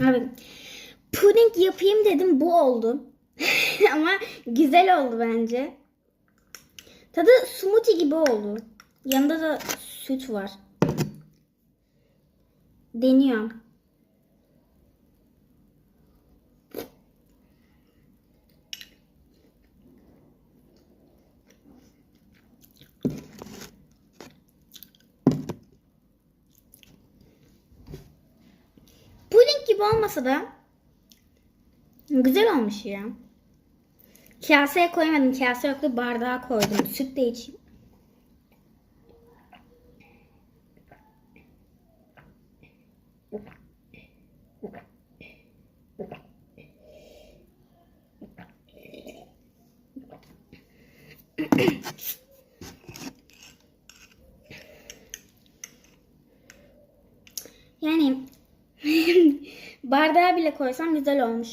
Abi puding yapayım dedim bu oldu. Ama güzel oldu bence. Tadı smoothie gibi oldu. Yanında da süt var. Deniyorum. Puding gibi olmasa da güzel olmuş ya. Kaseye koymadım. Kase yoktu. Bardağa koydum. Süt de içeyim. Yani bardağa bile koysam güzel olmuş.